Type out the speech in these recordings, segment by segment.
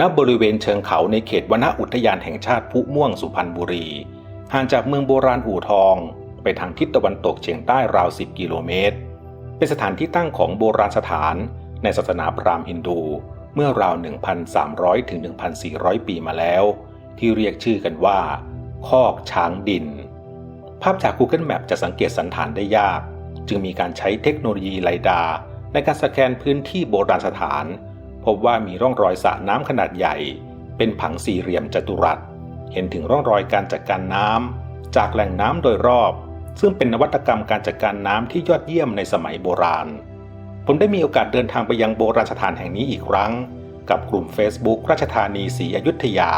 ณบริเวณเชิงเขาในเขตวนอุทยานแห่งชาติพุม่วงสุพรรณบุรี ห่างจากเมืองโบราณอู่ทอง ไปทางทิศตะวันตกเฉียงใต้ราว 10 กิโลเมตร เป็นสถานที่ตั้งของโบราณสถานในศาสนาพราหมณ์ฮินดูเมื่อราว 1,300 ถึง 1,400 ปีมาแล้ว ที่เรียกชื่อกันว่า คอกช้างดิน ภาพจาก Google Map จะสังเกตสันฐานได้ยาก จึงมีการใช้เทคโนโลยีไลดาร์ในการสแกนพื้นที่โบราณสถาน พบว่ามีร่องรอยสระน้ำขนาดใหญ่ เป็นผังสี่เหลี่ยมจัตุรัส เห็นถึงร่องรอยการจัดการน้ำจากแหล่งน้ำโดยรอบ ซึ่งเป็นนวัตกรรมการจัดการน้ำที่ยอดเยี่ยมในสมัยโบราณ ผมได้มีโอกาสเดินทางไปยังโบราณสถานแห่งนี้อีกครั้ง กับกลุ่ม Facebook ราชธานีศรีอยุธยา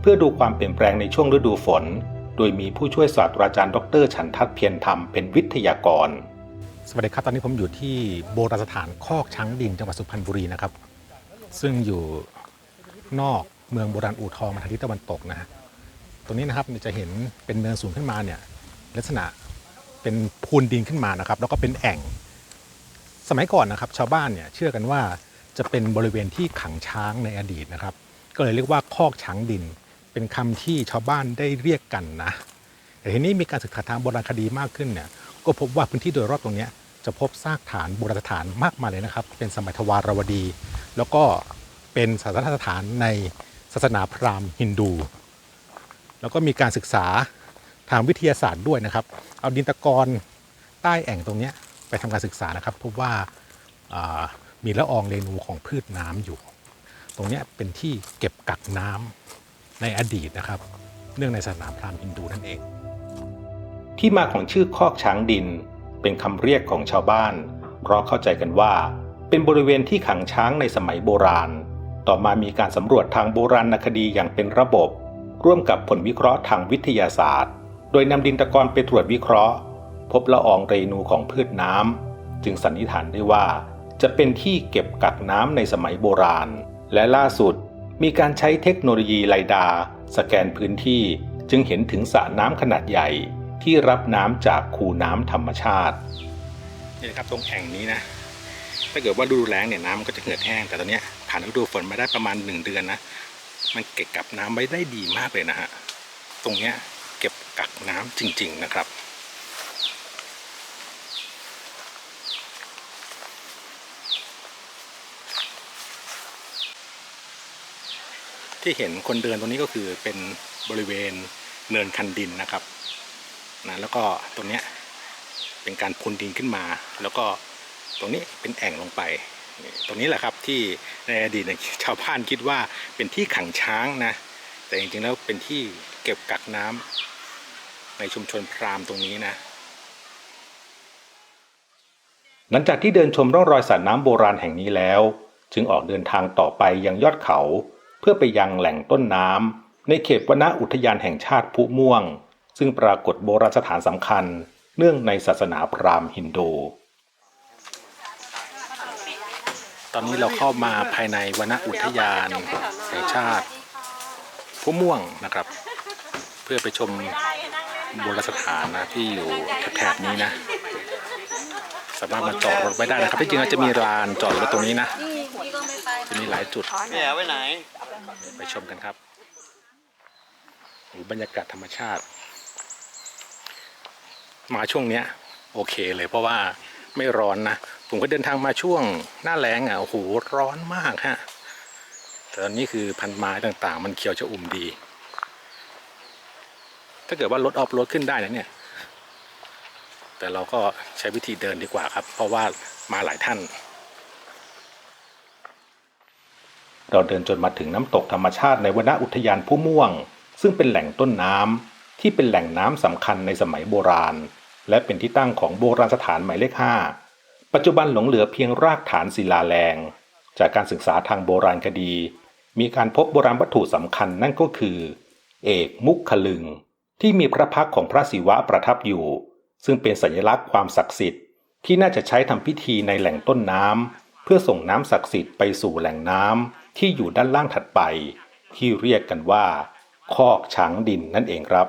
เพื่อดูความเปลี่ยนแปลงในช่วงฤดูฝน โดยมีผู้ช่วยศาสตราจารย์ดรฉันทัศเพียรธรรมเป็นวิทยากรสวัสดีครับ ตอนนี้ผมอยู่ที่โบราณสถานคอกช้างดินจังหวัดสุพรรณบุรีนะครับ ซึ่งอยู่นอกเมืองโบราณอู่ทองมาทางทิศตะวันตกนะฮะตรงนี้นะครับจะเห็นเป็นเนินสูงขึ้นมาเนี่ยลักษณะเป็นพูนดินขึ้นมานะครับ แล้วก็เป็นแอ่ง สมัยก่อนนะครับ ชาวบ้านเนี่ยเชื่อกันว่าจะเป็นบริเวณที่ขังช้างในอดีตนะครับ ก็เลยเรียกว่าคอกช้างดิน เป็นคำที่ชาวบ้านได้เรียกกันนะ แต่ทีนี้มีการศึกษาทางโบราณคดีมากขึ้นเนี่ยก็พบว่าพื้นที่โดยรอบตรงนี้จะพบซากฐานโบราณสถานมากมายเลยนะครับ เป็นสมัยทวารวดี แล้วก็เป็นศาสนสถานในศาสนาพราหมณ์ฮินดู แล้วก็มีการศึกษาทางวิทยาศาสตร์ด้วยนะครับ เอาดินตะกอนใต้แอ่งตรงนี้ไปทำการศึกษานะครับพบว่ามีละอองเรนูของพืชน้ำอยู่ ตรงนี้เป็นที่เก็บกักน้ำในอดีตนะครับ เนื่องในศาสนาพราหมณ์ฮินดูนั่นเอง ที่มาของชื่อคอกช้างดินเป็นคำเรียกของชาวบ้าน เพราะเข้าใจกันว่า เป็นบริเวณที่ขังช้างในสมัยโบราณ ต่อมามีการสำรวจทางโบราณคดีอย่างเป็นระบบ ร่วมกับผลวิเคราะห์ทางวิทยาศาสตร์ โดยนำดินตะกอนไปตรวจวิเคราะห์ พบละอองเรนูของพืชน้ำจึงสันนิษฐานได้ว่า จะเป็นที่เก็บกักน้ำในสมัยโบราณ และล่าสุดมีการใช้เทคโนโลยีไลดาร์สแกนพื้นที่จึงเห็นถึงสระน้ำขนาดใหญ่ที่รับน้ำจากคูน้ำธรรมชาตินี่นะครับตรงแอ่งนี้นะ ถ้าเกิดว่าฤดูแล้งเนี่ยน้ำมันก็จะเหือดแห้ง แต่ตอนนี้ผ่านฤดูฝนมาได้ประมาณหนึ่งเดือนนะ มันเก็บกักน้ำไว้ได้ดีมากเลยนะฮะ ตรงเนี้ยเก็บกักน้ำจริง ๆนะครับ ที่เห็นคนเดินตรงนี้ก็คือเป็นบริเวณเนินคันดินนะครับนะแล้วก็ตรงเนี้ยเป็นการพุนดินขึ้นมาแล้วก็ ตรงนี้เป็นแอ่งลงไป ตรงนี้แหละครับที่ในอดีตชาวบ้านคิดว่าเป็นที่ขังช้างนะ แต่จริงๆแล้วเป็นที่เก็บกักน้ำในชุมชนพราหมณ์ตรงนี้นะ หลังจากที่เดินชมร่องรอยสระน้ำโบราณแห่งนี้แล้ว จึงออกเดินทางต่อไปยังยอดเขา เพื่อไปยังแหล่งต้นน้ำในเขตวนอุทยานแห่งชาติพุม่วง ซึ่งปรากฏโบราณสถานสำคัญ เนื่องในศาสนาพราหมณ์ฮินดู ตอนนี้เราเข้ามาภายในวนอุทยานแห่งชาติผู้ม่วงนะครับ เพื่อไปชมโบราณสถานนะที่อยู่แถบนี้นะ สามารถมาจอดรถไว้ได้นะครับที่จริงแล้วจะมีลานจอดรถตรงนี้นะ จะมีหลายจุดแหมไว้ไหน ไปชมกันครับโอ้บรรยากาศธรรมชาติ มาช่วงเนี้ย โอเคเลยเพราะว่าไม่ร้อนนะ ผมก็เดินทางมาช่วงหน้าแล้งอะโอ้โหร้อนมากฮะแต่ตอนนี้คือพันไม้ต่างๆ มันเขียวจะอุ่มดี ถ้าเกิดว่ารถออฟรถขึ้นได้นะเนี่ย แต่เราก็ใช้วิธีเดินดีกว่าครับ เพราะว่ามาหลายท่าน เราเดินจนมาถึงน้ำตกธรรมชาติในวนอุทยานผู้ม่วง ซึ่งเป็นแหล่งต้นน้ำที่เป็นแหล่งน้ำสำคัญในสมัยโบราณ และเป็นที่ตั้งของโบราณสถานหมายเลข5 ปัจจุบันหลงเหลือเพียงรากฐานศิลาแรง จากการศึกษาทางโบราณคดี มีการพบโบราณวัตถุสำคัญนั่นก็คือ เอกมุขคลึง ที่มีพระพักของพระศิวะประทับอยู่ ซึ่งเป็นสัญลักษณ์ความศักดิ์สิทธิ์ที่น่าจะใช้ทำพิธีในแหล่งต้นน้ำเพื่อส่งน้ำศักดิ์สิทธิ์ไปสู่แหล่งน้ำที่อยู่ด้านล่างถัดไป ที่เรียกกันว่า คอกช้างดินนั่นเองครับ